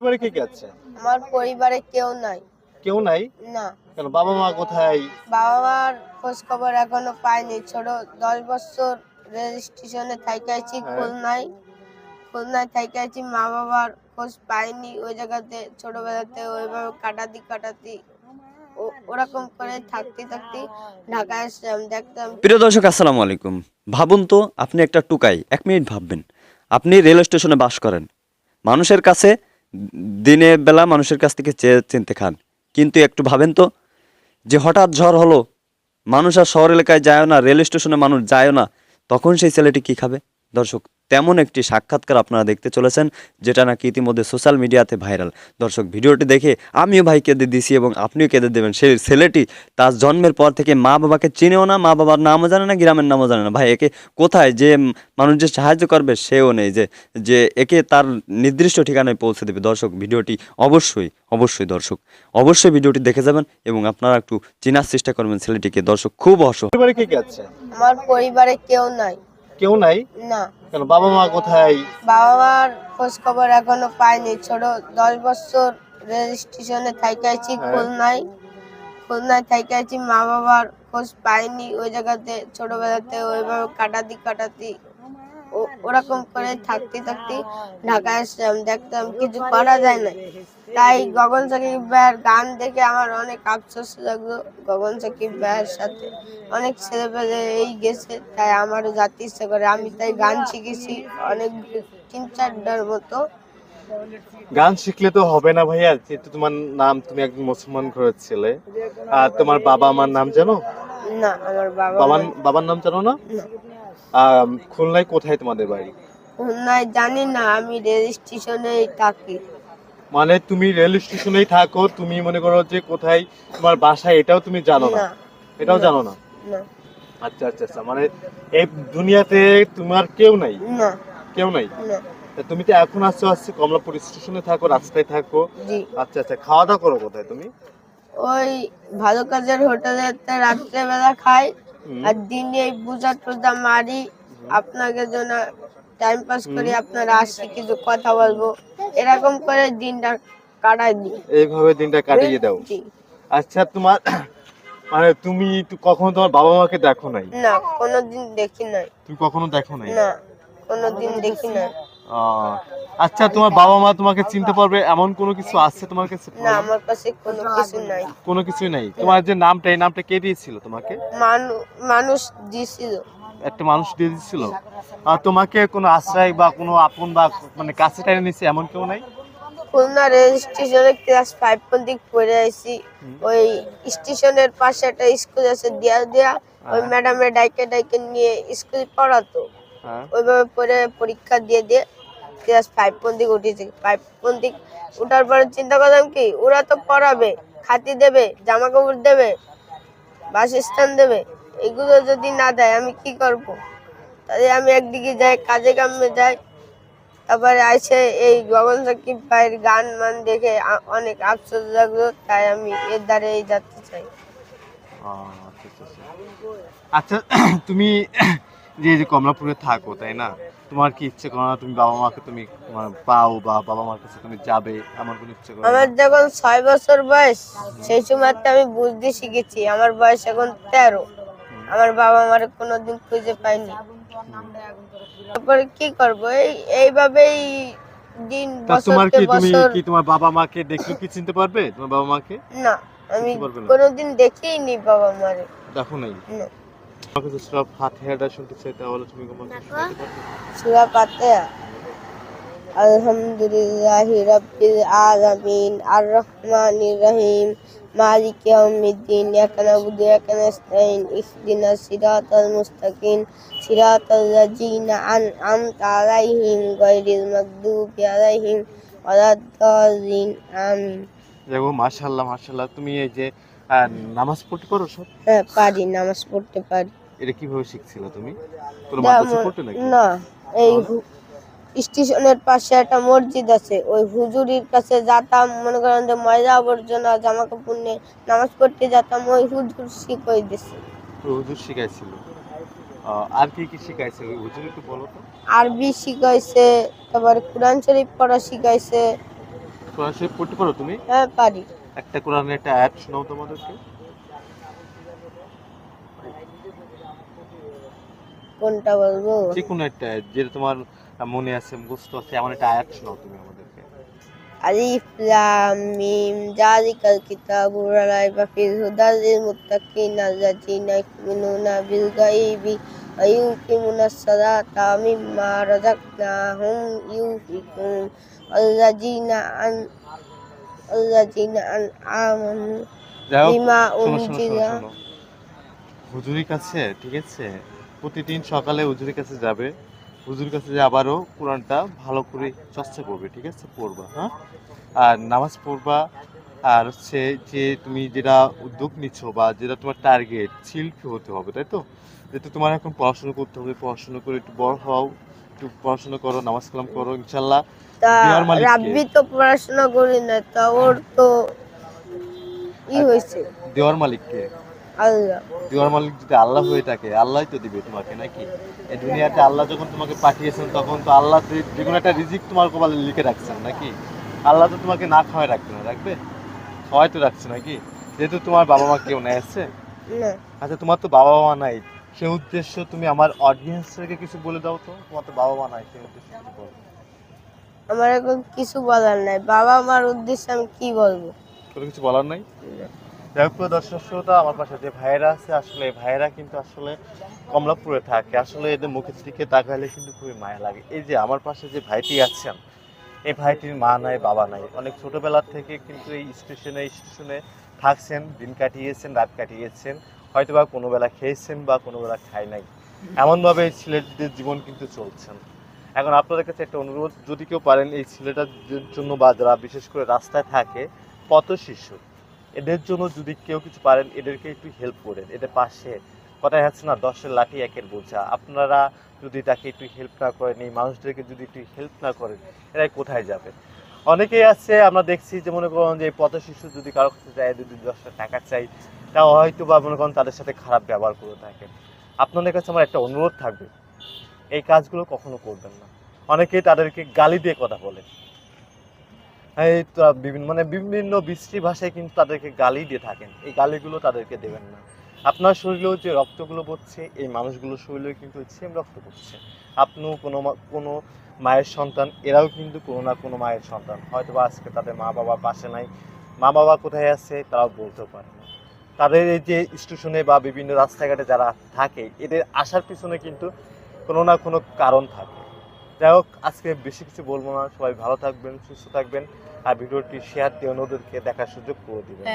পরিবারে কে কে আছে? আমার পরিবারে কেউ নাই। কেউ নাই? না। কেন বাবা মা কোথায়? বাবা মার খোঁজ খবর এখনও পাইনি। ছোট দশ বছর রেল স্টেশনে থাইকাইছি হ্যাঁ। খুলনায়। খুলনায় থাইকাইছি মা বাবার খোঁজ পাইনি। ওই জায়গাতে ছোটবেলাতে ওইভাবে কাটাতি কাটাতি ও- ওরকম করে থাকতে থাকতে ঢাকায় আসলাম দেখতাম প্রিয় দর্শক আসসালামু আলাইকুম। ভাবুন তো আপনি একটা টুকাই এক মিনিট ভাববেন। আপনি রেল স্টেশনে বাস করেন। মানুষের কাছে দিনের বেলা মানুষের কাছ থেকে চেয়ে চিনতে খান। কিন্তু একটু ভাবেন তো, যে হঠাৎ ঝড় হলো, মানুষ আর শহর এলাকায় যায় না, রেল স্টেশনে মানুষ যায় না, তখন সেই ছেলেটি কি খাবে? দর্শক তেমন একটি সাক্ষাৎকার আপনারা দেখতে চলেছেন যেটা নাকি ইতিমধ্যে সোশ্যাল মিডিয়াতে ভাইরাল। দর্শক ভিডিওটি দেখে আমিও ভাই কেঁদে দিছি এবং আপনিও কেঁদে দেবেন। সেই ছেলেটি তার জন্মের পর থেকে মা বাবাকে চিনেও না মা বাবার নামও জানে না গ্রামের নামও জানে না। ভাই একে কোথায় যে মানুষ যে সাহায্য করবে সেও নেই যে যে একে তার নির্দিষ্ট ঠিকানায় পৌঁছে দেবে। দর্শক ভিডিওটি অবশ্যই অবশ্যই দর্শক অবশ্যই ভিডিওটি দেখে যাবেন এবং আপনারা একটু চেনার চেষ্টা করবেন ছেলেটিকে। দর্শক খুব অসহায় পরিবারে কে কে আছে? আমার পরিবারে কেউ নাই। কেউ নাই? না। কেন বাবা মা কোথায়? বাবা মার খোঁজ খবর এখনও পাইনি। ছোট দশ বছর রেল স্টেশনে থাইকাইছি হ্যাঁ। খুলনায়। খুলনায় আছি মা বাবার খোঁজ পাইনি। ওই জায়গাতে ছোটবেলাতে ওইভাবে কাটাতি কাটাতি ওরকম করে থাকতে থাকতে ঢাকায় আসলাম দেখতাম কিছু করা যায় না। তাই গগন সাকিব ভাইয়ের গান দেখে আমার অনেক আফসোস লাগল গগন সাকিব ভাইয়ের সাথে। অনেক ছেলে পেলে এই গেছে তাই আমারও যাতে ইচ্ছে করে। আমি তাই গান শিখেছি অনেক তিন চারটার মতো। গান শিখলে তো হবে না ভাইয়া যেহেতু তোমার নাম তুমি একজন মুসলমান ঘরের ছেলে। আর তোমার বাবা মার নাম জানো? না আমার বাবা বাবার বাবার নাম জানো না। খুলনায় কোথায় তোমাদের বাড়ি? খুলনায় জানি না আমি রেল স্টেশনেই থাকি। মানে তুমি রেল স্টেশনেই থাকো তুমি মনে করো যে কোথায় তোমার বাসা এটাও তুমি জানো না? এটাও জানো না? আচ্ছা আচ্ছা আচ্ছা মানে এই দুনিয়াতে তোমার কেউ নাই? না। কেউ নাই? তুমি তো এখন আসছো আসছে কমলাপুর স্টেশনে থাকো রাস্তায় থাকো। জি। আচ্ছা আচ্ছা খাওয়া দাওয়া করো কোথায় তুমি? ওই ভালো কাজের হোটেলে রাত্রেবেলা খাই। আর দিনে এই পূজা টুজা মারি আপনাকে জন্য টাইম পাস করি আপনারা আসি কিছু কথা বলব। এরকম করে দিনটা কাটাই দিই। এইভাবে দিনটা কাটিয়ে দাও। আচ্ছা তোমার মানে তুমি কখনো তোমার বাবা মাকে দেখো নাই? না কোনোদিন দেখি নাই। তুমি কখনো দেখো নাই? না কোনোদিন দেখি নাই। আচ্ছা তোমার বাবা মা তোমাকে চিনতে পারবে এমন কোনো কিছু আছে তোমার কাছে? না আমার কাছে কোনো কিছু নাই। কোনো কিছুই নাই। তোমার যে নামটা এই নামটা কে দিয়েছিল তোমাকে? মানুষ দিয়েছিল। একটা মানুষ দিয়ে দিয়েছিল? আর তোমাকে কোনো আশ্রয় বা কোনো আপন বা মানে কাছে টাইনে নিছে এমন কেউ নাই? খুলনা রেল স্টেশনে ক্লাস ফাইভ পর্যন্ত পড়ে আইছি। ওই স্টেশনের পাশে একটা স্কুল আছে দিয়া। দিয়া ওই ম্যাডামের ডাইকে ডাইকে নিয়ে স্কুল পড়াতো। হ্যাঁ। ওইভাবে পরে পরীক্ষা দিয়ে দিয়ে ক্লাস ফাইভ পর্যন্ত উঠেছি? ফাইভ পর্যন্ত উঠার পরে চিন্তা করলাম কি ওরা তো পড়াবে খাতি দেবে জামা কাপড় দেবে বাসস্থান দেবে এগুলো যদি না দেয় আমি কি করব? তাহলে আমি একদিকে যাই কাজে কামে যাই তারপরে আসে এই গগন সাকিব ভাইয়ের গান মান দেখে অনেক আফসোস লাগল তাই আমি এর দ্বারে এই যাতে চাই। আচ্ছা, আচ্ছা, আচ্ছা। আচ্ছা তুমি যে কমলাপুরে থাকো তাই না? তোমার কি ইচ্ছে করো না তুমি বাবা মাকে তুমি মানে পাও বা বাবা মার কাছে তুমি যাবে এমন কোনো ইচ্ছে করো আমার যখন ছয় বছর বয়স সেই সময় আমি বুঝতে শিখেছি আমার বয়স এখন তেরো। আমার বাবা আমার কোনোদিন খুঁজে পাইনি। তারপরে কি করব? এই এইভাবেই দিন তোমার কি তুমি কি তোমার বাবা মাকে দেখলে কি চিনতে পারবে? তোমার বাবা মাকে? না আমি। কোনোদিন দেখিনি বাবা মারে। দেখো নাই? না। আমাকে তো সব ফাতিহাটা শুনতে চাই তাহলে তুমি আমাকে শোনাতে পারবে সুরা আলহামদুলিল্লাহি রাব্বিল আলামিন আর রহমানির রহিম মালিক ইয়াউমিদ্দিন ইয়াকা নাবুদু ইয়াকা নাস্তাইন ইহদিনাস সিরাতাল মুস্তাকিম সিরাতাল লাযিনা আন'আমতা আলাইহিম গায়রিল মাগদুবি আলাইহিম ওয়ালাদ-দাল্লিন আমিন। দেখো মাশাআল্লাহ মাশাআল্লাহ তুমি এই যে আহ, নামাজ পড়তে পারো সব? হ্যাঁ পারি নামাজ পড়তে পারি। এটা কীভাবে শিখছিলে তুমি? কোনো মাদ্রাসা পড়তে নাকি? না এই স্টেশনের পাশে একটা মসজিদ আছে ওই হুজুরির কাছে যেতাম মনে করেন যে ময়লা আবর্জনা জামা কাপড় নিয়ে নামাজ পড়তে যেতাম ওই হুজুর শিখই দিছে। হুজুর শিখাইছিল। আর কি কি শিখাইছিল হুজুর একটু বলো তো। আরবি শিখাইছে তারপরে কোরআন শরীফ পড়া শিখাইছে। কোরআন শরীফ পড়তে পারো তুমি? হ্যাঁ পারি। একটা কোরআনের একটা অ্যাপ শোনাও তোমাদেরকে। কোনটা বলব? যে কোনো একটা আয়াত, যেটা তোমার মনে আছে মুখস্থ আছে এমন একটা আয়াত শোনাও তুমি আমাদেরকে। আলিফ লাম মিম জালিকাল কিতাবু লা রাইবা ফিহি হুদাল লিল মুত্তাকিন আল্লাযীনা ইউমিনুনা বিল গায়বি ওয়া ইউকিমুনাস সালাতা মিম্মা রাযাকনাহুম ইউনফিকুন আল্লাযীনা হুজুরির কাছে ঠিক আছে? প্রতিদিন সকালে হুজুরির কাছে যাবে। হুজুরের কাছে যে আবারও কোরআনটা ভালো করে চর্চা করবে ঠিক আছে? পড়বা হ্যাঁ? আর নামাজ পড়বা আর হচ্ছে যে তুমি যেটা উদ্যোগ নিচ্ছ বা যেটা তোমার টার্গেট শিল্পী হতে হবে তাই তো? যেহেতু তোমার এখন পড়াশোনা করতে হবে পড়াশোনা করে একটু বড় হও একটু পড়াশোনা করো নামাজ কালাম করো ইনশাল্লাহ মালিক রাব্বি তো পড়াশোনা করি না তা ওর তো ই হয়েছে। দেওয়ার মালিককে? আল্লাহ। দেওয়ার মালিক যদি আল্লাহ হয়ে থাকে আল্লাহই তো দিবে তোমাকে নাকি? এই দুনিয়াতে আল্লাহ যখন তোমাকে পাঠিয়েছেন তখন তো আল্লাহ যে- কোনো একটা রিজিক তোমার কপালে লিখে রাখছেন নাকি? আল্লাহ তো তোমাকে না খাওয়াই রাখবে না রাখবে? খাওয়াই তো রাখছে নাকি? যেহেতু তোমার বাবা মা কেউ নেই আছে? না। আচ্ছা তোমার তো বাবা মা নাই সে উদ্দেশ্য তুমি আমার অডিয়েন্সকে কিছু বলে দাও তো তোমার তো বাবা মা নাই সে উদ্দেশ্য কিছু বলো। আমার এখন কিছু বলার নাই বাবা মার উদ্দেশ্যে আমি কি বলব? কোনো কিছু বলার নাই? যাই হোক দর্শক শ্রোতা আমার পাশে যে ভাইয়েরা আছে আসলে ভাইয়েরা কিন্তু আসলে কমলাপুরে থাকে। আসলে এদের মুখের দিকে তাকাইলে কিন্তু খুবই মায়া লাগে। এই যে আমার পাশে যে ভাইটি আছেন এই ভাইটির মা নাই বাবা নাই। অনেক ছোটবেলা থেকে কিন্তু এই স্টেশনে স্টেশনে থাকছেন দিন কাটিয়েছেন রাত কাটিয়েছেন। হয়তো বা কোনো বেলা খেয়েছেন বা কোনো বেলা খায় নাই। এমনভাবে এই ছেলেদের জীবন কিন্তু চলছেন এখন আপনাদের কাছে একটা অনুরোধ, যদি কেউ পারেন এই ছেলেটার জন্য বা যারা বিশেষ করে রাস্তায় থাকে পথ শিশু এদের জন্য যদি কেউ কিছু পারেন, এদেরকে একটু হেল্প করেন। এদের পাশে কথায় আছে না, দশের লাঠি একের বোঝা। আপনারা যদি তাকে একটু হেল্প না করেন, এই মানুষদেরকে যদি একটু হেল্প না করেন, এরা কোথায় যাবে? অনেকেই আছে, আমরা দেখছি যে মনে করুন যে পথ শিশু যদি কারও কাছে যায় যদি দশটা টাকা চাই তা হয়তো বা মনে করেন তাদের সাথে খারাপ ব্যবহার করে থাকে। আপনাদের কাছে আমার একটা অনুরোধ থাকবে, এই কাজগুলো কখনো করবেন না। অনেকেই তাদেরকে গালি দিয়ে কথা বলে। এই বিভিন্ন মানে বিভিন্ন বিশ্রী ভাষায় কিন্তু তাদেরকে গালি দিয়ে থাকেন। এই গালিগুলো তাদেরকে দেবেন না। আপনার শরীরেও যে রক্তগুলো পড়ছে, এই মানুষগুলোর শরীরেও কিন্তু সেম রক্ত পড়ছে। আপনিও কোনো কোনো মায়ের সন্তান, এরাও কিন্তু কোনো না কোনো মায়ের সন্তান। হয়তো বা আজকে তাদের মা বাবা পাশে নাই। মা বাবা কোথায় আছে তারাও বলতেও পারে না। তাদের এই যে স্টেশনে বা বিভিন্ন রাস্তাঘাটে যারা থাকে, এদের আসার পিছনে কিন্তু কোনো না কোনো কারণ থাকে। যাই হোক, আজকে বেশি কিছু বলব না। সবাই ভালো থাকবেন, সুস্থ থাকবেন। আর ভিডিওটি শেয়ার দিয়ে অন্যদেরকে দেখার সুযোগ করে দিবেন।